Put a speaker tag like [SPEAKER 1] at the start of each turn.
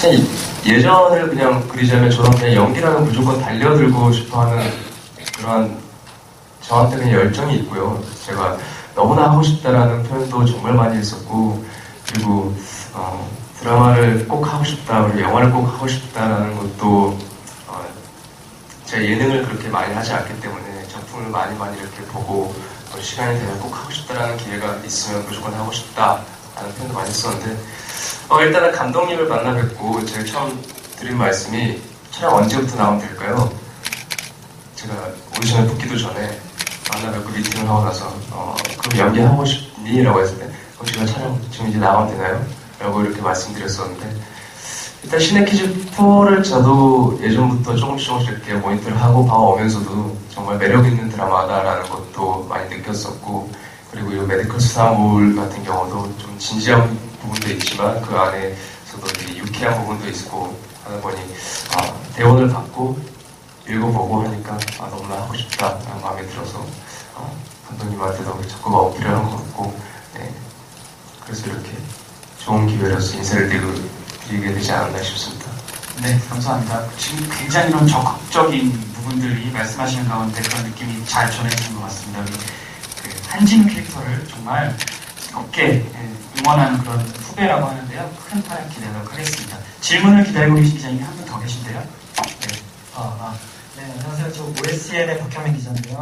[SPEAKER 1] 그냥 예전을 그냥 그리자면 저는 그냥 연기라면 무조건 달려들고 싶어하는 그런 저한테 그냥 열정이 있고요. 제가 너무나 하고 싶다라는 표현도 정말 많이 했었고 그리고 어, 드라마를 꼭 하고 싶다, 그리고 영화를 꼭 하고 싶다라는 것도 어, 제 예능을 그렇게 많이 하지 않기 때문에 작품을 많이 많이 이렇게 보고 어, 시간이 되면 꼭 하고 싶다라는 기회가 있으면 무조건 하고 싶다라는 표현도 많이 했었는데 어, 일단은 감독님을 만나 뵙고 제가 처음 드린 말씀이 촬영 언제부터 나오면 될까요? 제가 오디션에 붙기도 전에 만나 뵙고 미팅을 하고 나서 어, 그럼 연기하고 싶니? 라고 했을 때 그럼 제가 촬영 지금 이제 나가면 되나요? 라고 이렇게 말씀드렸었는데 일단 시네키즈 4를 저도 예전부터 조금씩 조금씩 이렇게 모니터를 하고 봐오면서도 정말 매력 있는 드라마다라는 것도 많이 느꼈었고 그리고 이 메디컬 수사물 같은 경우도 좀 진지한 부분도 있지만 그 안에서도 되게 유쾌한 부분도 있고 하다 보니 아, 대본을 받고 읽어보고 하니까 아, 너무나 하고 싶다라는 마음이 들어서 아, 감독님한테도 자꾸 어필을 한것 같고 네. 그래서 이렇게 좋은 기회로서 인사를 드리게 되지 않았나 싶습니다.
[SPEAKER 2] 네, 감사합니다. 지금 굉장히 이런 적극적인 부분들이 말씀하시는 가운데 그런 느낌이 잘 전해지는 것 같습니다. 그 한진 캐릭터를 정말 뜨겁게 예, 응원하는 그런 후배라고 하는데요. 큰 활약 기대하도록 하겠습니다. 질문을 기다리고 계신 기자님이 한 분 더 계신데요. 네.
[SPEAKER 3] 아, 아. 네, 안녕하세요. 저 OSN의 박현민 기자인데요.